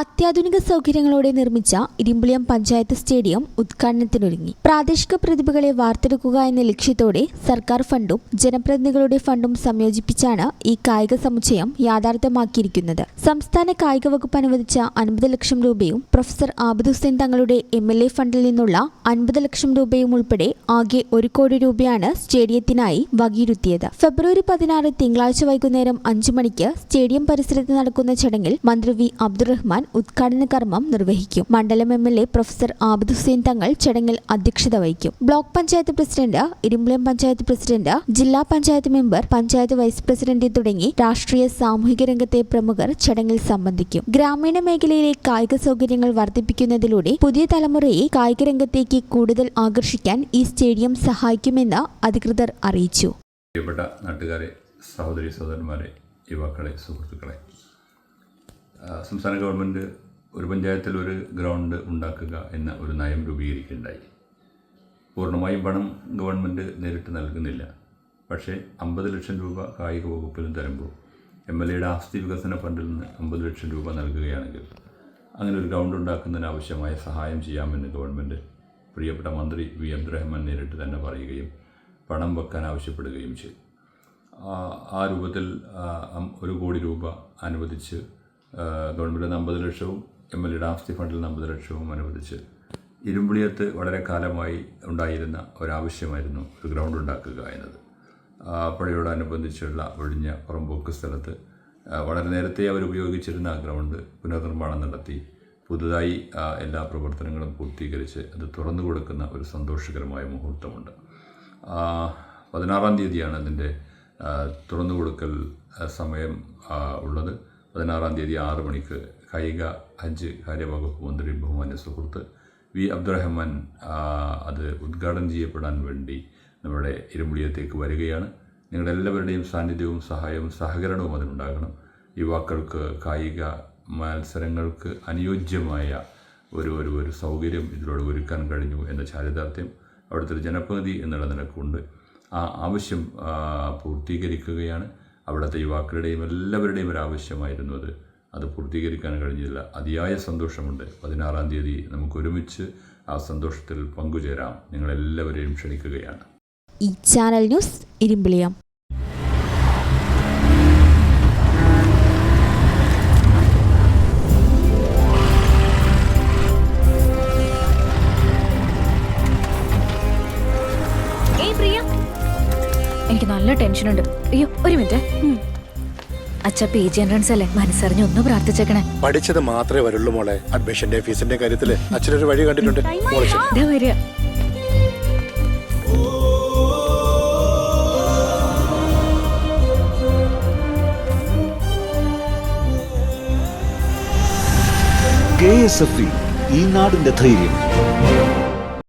അത്യാധുനിക സൗകര്യങ്ങളോടെ നിർമ്മിച്ച ഇരിമ്പുളിയം പഞ്ചായത്ത് സ്റ്റേഡിയം ഉദ്ഘാടനത്തിനൊരുങ്ങി. പ്രാദേശിക പ്രതിഭകളെ വാർത്തെടുക്കുക എന്ന ലക്ഷ്യത്തോടെ സർക്കാർ ഫണ്ടും ജനപ്രതിനിധികളുടെ ഫണ്ടും സംയോജിപ്പിച്ചാണ് ഈ കായിക സമുച്ചയം യാഥാർത്ഥ്യമാക്കിയിരിക്കുന്നത്. സംസ്ഥാന കായിക വകുപ്പ് അനുവദിച്ച അൻപത് ലക്ഷം രൂപയും പ്രൊഫസർ ആബിദ് ഹുസൈൻ തങ്ങളുടെ എം എൽ എ ഫണ്ടിൽ നിന്നുള്ള അൻപത് ലക്ഷം രൂപയും ഉൾപ്പെടെ ആകെ ഒരു കോടി രൂപയാണ് സ്റ്റേഡിയത്തിനായി വകയിരുത്തിയത്. ഫെബ്രുവരി പതിനാറ് തിങ്കളാഴ്ച വൈകുന്നേരം അഞ്ചു മണിക്ക് സ്റ്റേഡിയം പരിസരത്ത് നടക്കുന്ന ചടങ്ങിൽ മന്ത്രി വി അബ്ദുറഹ്മാൻ ഉദ്ഘാടന കർമ്മം നിർവഹിക്കും. മണ്ഡലം M L A professor Abid Hussain Thangal ചടങ്ങിൽ അധ്യക്ഷത വഹിക്കും. Block panchayat president Irumbulam panchayat president ജില്ലാ panchayat member panchayat vice president തുടങ്ങി രാഷ്ട്രീയ സാമൂഹിക രംഗത്തെ പ്രമുഖർ ചടങ്ങിൽ സംബന്ധിക്കും. ഗ്രാമീണ മേഖലയിലെ കായിക സൗകര്യങ്ങൾ വർദ്ധിപ്പിക്കുന്നതിലൂടെ പുതിയ തലമുറയെ കായിക രംഗത്തേക്ക് കൂടുതൽ ആകർഷിക്കാൻ ഈ സ്റ്റേഡിയം സഹായിക്കുമെന്ന് അധികൃതർ അറിയിച്ചു. നാട്ടുകാരെ സഹോദരി സഹോദരന്മാരെ യുവാക്കളെ സുഹൃത്തുക്കളെ സംസ്ഥാന ഗവൺമെന്റ് ഒരു പഞ്ചായത്തിൽ ഒരു ഗ്രൗണ്ട് ഉണ്ടാക്കുക എന്ന ഒരു നയം രൂപീകരിക്കുകയുണ്ടായി. പൂർണമായും പണം ഗവൺമെന്റ് നേരിട്ട് നൽകുന്നില്ല. പക്ഷേ അമ്പത് ലക്ഷം രൂപ കായിക വകുപ്പിൽ നിന്ന് തരുമ്പോൾ എം എൽ എയുടെ ആസ്തി വികസന ഫണ്ടിൽ നിന്ന് അമ്പത് ലക്ഷം രൂപ നൽകുകയാണെങ്കിൽ അങ്ങനെ ഒരു ഗ്രൗണ്ട് ഉണ്ടാക്കുന്നതിന് ആവശ്യമായ സഹായം ചെയ്യാമെന്ന് ഗവൺമെന്റ് പ്രിയപ്പെട്ട മന്ത്രി വി അബ്ദുറഹ്മാൻ നേരിട്ട് തന്നെ പറയുകയും പണം വെക്കാൻ ആവശ്യപ്പെടുകയും ചെയ്തു. ആ- രൂപത്തിൽ ഒരു കോടി രൂപ അനുവദിച്ച് ഗവൺമെന്റ് അമ്പത് ലക്ഷവും എം എൽ എയുടെ ആസ്തി ഫണ്ടിൽ അമ്പത് ലക്ഷവും അനുവദിച്ച് ഇരുമ്പുളിയത്ത് വളരെ കാലമായി ഉണ്ടായിരുന്ന ഒരാവശ്യമായിരുന്നു ഒരു ഗ്രൗണ്ട് ഉണ്ടാക്കുക എന്നത്. പുഴയോടനുബന്ധിച്ചുള്ള ഒഴിഞ്ഞ പുറമ്പോക്ക് സ്ഥലത്ത് വളരെ നേരത്തെ അവർ ഉപയോഗിച്ചിരുന്ന ആ ഗ്രൗണ്ട് പുനർനിർമ്മാണം നടത്തി പുതുതായി എല്ലാ പ്രവർത്തനങ്ങളും പൂർത്തീകരിച്ച് അത് തുറന്നു കൊടുക്കുന്ന ഒരു സന്തോഷകരമായ മുഹൂർത്തമുണ്ട്. പതിനാറാം തീയതിയാണ് അതിന്റെ തുറന്നു കൊടുക്കൽ സമയം ഉള്ളത്. പതിനാറാം തീയതി ആറ് മണിക്ക് കായിക ഹജ്ജ് കാര്യവകുപ്പ് മന്ത്രി ബഹുമാന്യ സുഹൃത്ത് വി അബ്ദുറഹ്മാൻ അത് ഉദ്ഘാടനം ചെയ്യപ്പെടാൻ വേണ്ടി നമ്മുടെ ഇരുമുളിയത്തേക്ക് വരികയാണ്. നിങ്ങളുടെ എല്ലാവരുടെയും സാന്നിധ്യവും സഹായവും സഹകരണവും അതിനുണ്ടാകണം. യുവാക്കൾക്ക് കായിക മത്സരങ്ങൾക്ക് അനുയോജ്യമായ ഒരു ഒരു ഒരു സൗകര്യം ഇതിലൂടെ ഒരുക്കാൻ കഴിഞ്ഞു എന്ന ചാരിതാർത്ഥ്യം അവിടുത്തെ ഒരു ജനപ്രതിനിധി എന്നുള്ള നിലക്കുണ്ട്. ആ ആവശ്യം പൂർത്തീകരിക്കുകയാണ്. അവിടുത്തെ യുവാക്കളുടെയും എല്ലാവരുടെയും ഒരു ആവശ്യമായിരുന്നു അത്. അത് പൂർത്തീകരിക്കാൻ കഴിഞ്ഞില്ല. അതിയായ സന്തോഷമുണ്ട്. പതിനാറാം തീയതി നമുക്ക് ഒരുമിച്ച് ആ സന്തോഷത്തിൽ പങ്കുചേരാം. നിങ്ങളെല്ലാവരെയും ക്ഷണിക്കുകയാണ്. ഈ ചാനൽ ന്യൂസ് ഇരുമ്പിളിയം. എനിക്ക് നല്ല ടെൻഷൻ ഉണ്ട്. അയ്യോ ഒരു മിനിറ്റ് അച്ഛ പി ജി എൻട്രൻസ് അല്ലേ? മനസ്സറിഞ്ഞ് ഒന്ന് പ്രാർത്ഥിച്ചേക്കണേ. പഠിച്ചത് മാത്രമേ വരുള്ളൂ മോളെ. അഡ്മിഷന്റെ ഫീസിന്റെ കാര്യത്തിൽ അച്ഛനൊരു വഴി കണ്ടിട്ടുണ്ട്. വരിക? കെ എസ് എഫ് ഈ നാടിന്റെ ധൈര്യം.